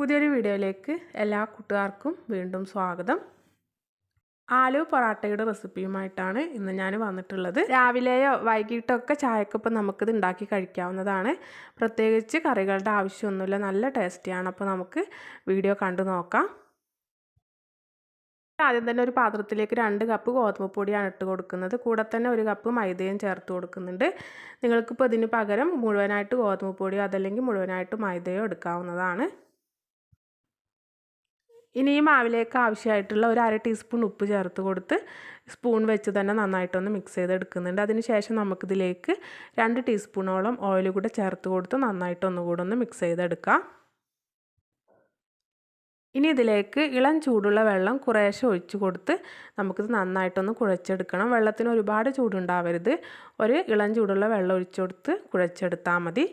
പുതിയൊരു വീഡിയോയിലേക്ക് എല്ലാ കൂട്ടുകാർക്കും വീണ്ടും സ്വാഗതം. ആലു പൊറാട്ടയുടെ റെസിപ്പിയുമായിട്ടാണ് ഇന്ന് ഞാൻ വന്നിട്ടുള്ളത്. രാവിലെയോ വൈകിട്ടോ ഒക്കെ ചായക്കൊപ്പം നമുക്കിത് ഉണ്ടാക്കി കഴിക്കാവുന്നതാണ്. പ്രത്യേകിച്ച് കറികളുടെ ആവശ്യമൊന്നുമില്ല നല്ല ടേസ്റ്റിയാണ്. അപ്പോൾ നമുക്ക് വീഡിയോ കണ്ടു നോക്കാം. ആദ്യം തന്നെ ഒരു പാത്രത്തിലേക്ക് രണ്ട് കപ്പ് ഗോതമ്പ് പൊടിയാണ് ഇട്ട് കൊടുക്കുന്നത്. കൂടെ തന്നെ ഒരു കപ്പ് മൈദയും ചേർത്ത് കൊടുക്കുന്നുണ്ട്. നിങ്ങൾക്കിപ്പോൾ ഇതിന് പകരം മുഴുവനായിട്ട് ഗോതമ്പ് പൊടിയോ അതല്ലെങ്കിൽ മുഴുവനായിട്ട് മൈദയോ എടുക്കാവുന്നതാണ്. ഇനി മാവിലേക്ക് ആവശ്യമായിട്ടുള്ള ഒരു അര ടീസ്പൂൺ ഉപ്പ് ചേർത്ത് കൊടുത്ത് സ്പൂൺ വെച്ച് തന്നെ നന്നായിട്ടൊന്ന് മിക്സ് ചെയ്തെടുക്കുന്നുണ്ട്. അതിന് ശേഷം നമുക്കിതിലേക്ക് രണ്ട് ടീസ്പൂണോളം ഓയിൽ കൂടെ ചേർത്ത് കൊടുത്ത് നന്നായിട്ടൊന്നുകൂടെ ഒന്ന് മിക്സ് ചെയ്തെടുക്കാം. ഇനി ഇതിലേക്ക് ഇളം ചൂടുള്ള വെള്ളം കുറേശ്ശെ ഒഴിച്ചു കൊടുത്ത് നമുക്കിത് നന്നായിട്ടൊന്ന് കുഴച്ചെടുക്കണം. വെള്ളത്തിന് ഒരുപാട് ചൂടുണ്ടാവരുത്. ഒരു ഇളം ചൂടുള്ള വെള്ളം ഒഴിച്ചു കൊടുത്ത് കുഴച്ചെടുത്താൽ മതി.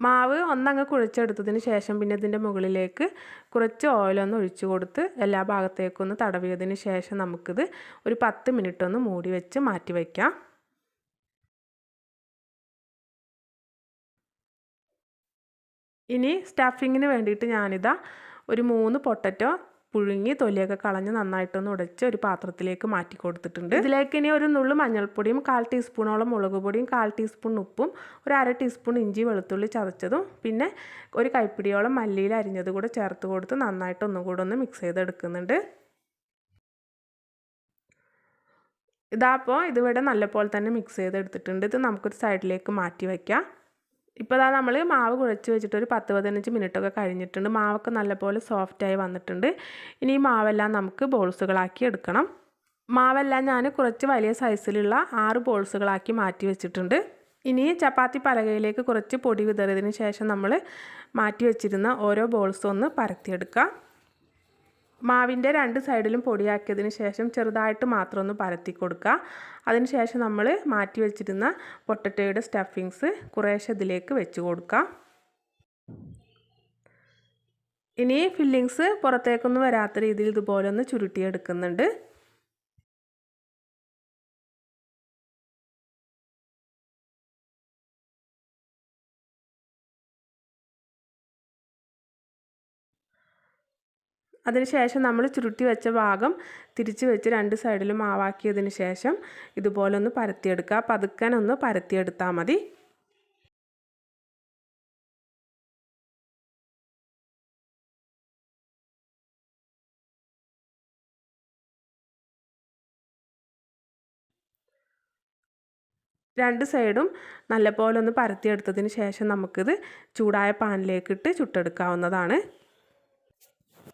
മാവ് ഒന്നങ്ങ് കുഴച്ചെടുത്തതിന് ശേഷം പിന്നെ ഇതിന്റെ മുകളിലേക്ക് കുറച്ച് ഓയിലൊന്ന് ഒഴിച്ചു കൊടുത്ത് എല്ലാ ഭാഗത്തേക്കൊന്ന് തടവിയതിന് ശേഷം നമുക്കിത് ഒരു പത്ത് മിനിറ്റ് ഒന്ന് മൂടി വെച്ച് മാറ്റി വയ്ക്കാം ഇനി സ്റ്റഫിങ്ങിന് വേണ്ടിയിട്ട് ഞാനിതാ ഒരു മൂന്ന് പൊട്ടറ്റോ പുഴുങ്ങി തൊലിയൊക്കെ കളഞ്ഞ് നന്നായിട്ടൊന്ന് ഉടച്ച് ഒരു പാത്രത്തിലേക്ക് മാറ്റി കൊടുത്തിട്ടുണ്ട്. ഇതിലേക്ക് ഇനി ഒരു നുള്ളു മഞ്ഞൾപ്പൊടിയും കാൽ ടീസ്പൂണോളം മുളക് പൊടിയും കാൽ ടീസ്പൂൺ ഉപ്പും ഒരു അര ടീസ്പൂൺ ഇഞ്ചി വെളുത്തുള്ളി ചതച്ചതും പിന്നെ ഒരു കൈപ്പിടിയോളം മല്ലിയിൽ അരിഞ്ഞത് കൂടെ ചേർത്ത് കൊടുത്ത് നന്നായിട്ട് ഒന്നും കൂടെ ഒന്ന് മിക്സ് ചെയ്തെടുക്കുന്നുണ്ട്. ഇതാപ്പോൾ ഇതിവിടെ നല്ലപോലെ തന്നെ മിക്സ് ചെയ്തെടുത്തിട്ടുണ്ട്. ഇത് നമുക്കൊരു സൈഡിലേക്ക് മാറ്റി വയ്ക്കാം. ഇപ്പോൾ ഇതാ നമ്മൾ മാവ് കുഴച്ച് വെച്ചിട്ട് ഒരു പത്ത് പതിനഞ്ച് മിനിറ്റൊക്കെ കഴിഞ്ഞിട്ടുണ്ട്. മാവൊക്കെ നല്ലപോലെ സോഫ്റ്റായി വന്നിട്ടുണ്ട്. ഇനി ഈ മാവെല്ലാം നമുക്ക് ബോൾസുകളാക്കി എടുക്കണം. മാവെല്ലാം ഞാൻ കുറച്ച് വലിയ സൈസിലുള്ള ആറ് ബോൾസുകളാക്കി മാറ്റി വെച്ചിട്ടുണ്ട്. ഇനി ചപ്പാത്തി പലകയിലേക്ക് കുറച്ച് പൊടി വിതറിയതിന് ശേഷം നമ്മൾ മാറ്റി വെച്ചിരുന്ന ഓരോ ബോൾസും ഒന്ന് പരത്തിയെടുക്കാം. മാവിന്റെ രണ്ട് സൈഡിലും പൊടിയാക്കിയതിന് ശേഷം ചെറുതായിട്ട് മാത്രം ഒന്ന് പരത്തി കൊടുക്കുക. അതിനുശേഷം നമ്മൾ മാറ്റി വെച്ചിരുന്ന പൊട്ടറ്റോയുടെ സ്റ്റഫിങ്സ് കുറേശ്ശെ ഇതിലേക്ക് വെച്ച് കൊടുക്കുക. ഇനി ഫില്ലിങ്സ് പുറത്തേക്കൊന്നും വരാത്ത രീതിയിൽ ഇതുപോലെ ഒന്ന് ചുരുട്ടിയെടുക്കുന്നുണ്ട്. അതിനുശേഷം നമ്മൾ ചുരുട്ടി വെച്ച ഭാഗം തിരിച്ച് വെച്ച് രണ്ട് സൈഡിലും ആവാക്കിയതിന് ശേഷം ഇതുപോലെ ഒന്ന് പരത്തിയെടുക്കുക. പതുക്കനൊന്ന് പരത്തിയെടുത്താൽ മതി. രണ്ട് സൈഡും നല്ലപോലെ ഒന്ന് പരത്തിയെടുത്തതിന് ശേഷം നമുക്കിത് ചൂടായ പാനിലേക്കിട്ട് ചുട്ടെടുക്കാവുന്നതാണ്.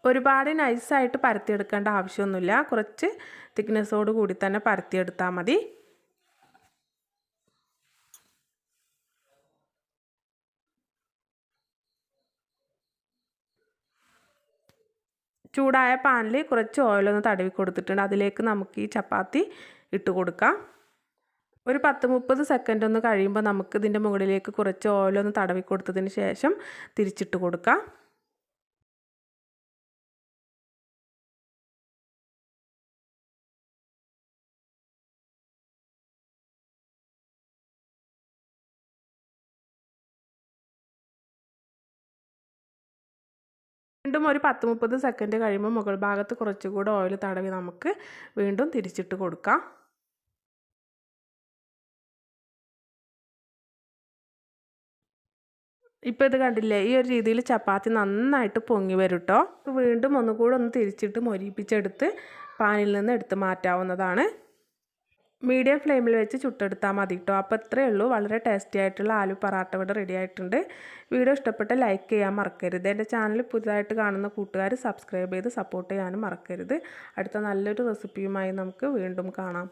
ഒരുപാട് നൈസായിട്ട് പരത്തിയെടുക്കേണ്ട ആവശ്യമൊന്നുമില്ല. കുറച്ച് തിക്നെസ്സോട് കൂടി തന്നെ പരത്തിയെടുത്താൽ മതി. ചൂടായ പാനിൽ കുറച്ച് ഓയിലൊന്ന് തടവി കൊടുത്തിട്ടുണ്ട്. അതിലേക്ക് നമുക്ക് ഈ ചപ്പാത്തി ഇട്ട് കൊടുക്കാം. ഒരു പത്ത് മുപ്പത് സെക്കൻഡ് ഒന്ന് കഴിയുമ്പോൾ നമുക്ക് ഇതിന്റെ മുകളിലേക്ക് കുറച്ച് ഓയിലൊന്ന് തടവി കൊടുത്തതിന് ശേഷം തിരിച്ചിട്ട് കൊടുക്കാം. വീണ്ടും ഒരു പത്ത് മുപ്പത് സെക്കൻഡ് കഴിയുമ്പോൾ മുകൾ ഭാഗത്ത് കുറച്ചുകൂടെ ഓയിൽ തടവി നമുക്ക് വീണ്ടും തിരിച്ചിട്ട് കൊടുക്കാം. ഇപ്പോൾ ഇത് കണ്ടില്ലേ? ഈ ഒരു രീതിയിൽ ചപ്പാത്തി നന്നായിട്ട് പൊങ്ങി വരും കേട്ടോ വീണ്ടും ഒന്നുകൂടെ ഒന്ന് തിരിച്ചിട്ട് മൊരിപ്പിച്ചെടുത്ത് പാനിൽ നിന്ന് എടുത്ത് മാറ്റാവുന്നതാണ്. മീഡിയം ഫ്ലെയിമിൽ വെച്ച് ചുട്ടെടുത്താൽ മതി കേട്ടോ അപ്പോൾ ഇത്രയേ ഉള്ളൂ. വളരെ ടേസ്റ്റി ആയിട്ടുള്ള ആലു പറാട്ട ഇവിടെ റെഡി ആയിട്ടുണ്ട്. വീഡിയോ ഇഷ്ടപ്പെട്ട് ലൈക്ക് ചെയ്യാൻ മറക്കരുത്. എന്റെ ചാനൽ പുതുതായിട്ട് കാണുന്ന കൂട്ടുകാർ സബ്സ്ക്രൈബ് ചെയ്ത് സപ്പോർട്ട് ചെയ്യാനും മറക്കരുത്. അടുത്ത നല്ലൊരു റെസിപ്പിയുമായി നമുക്ക് വീണ്ടും കാണാം.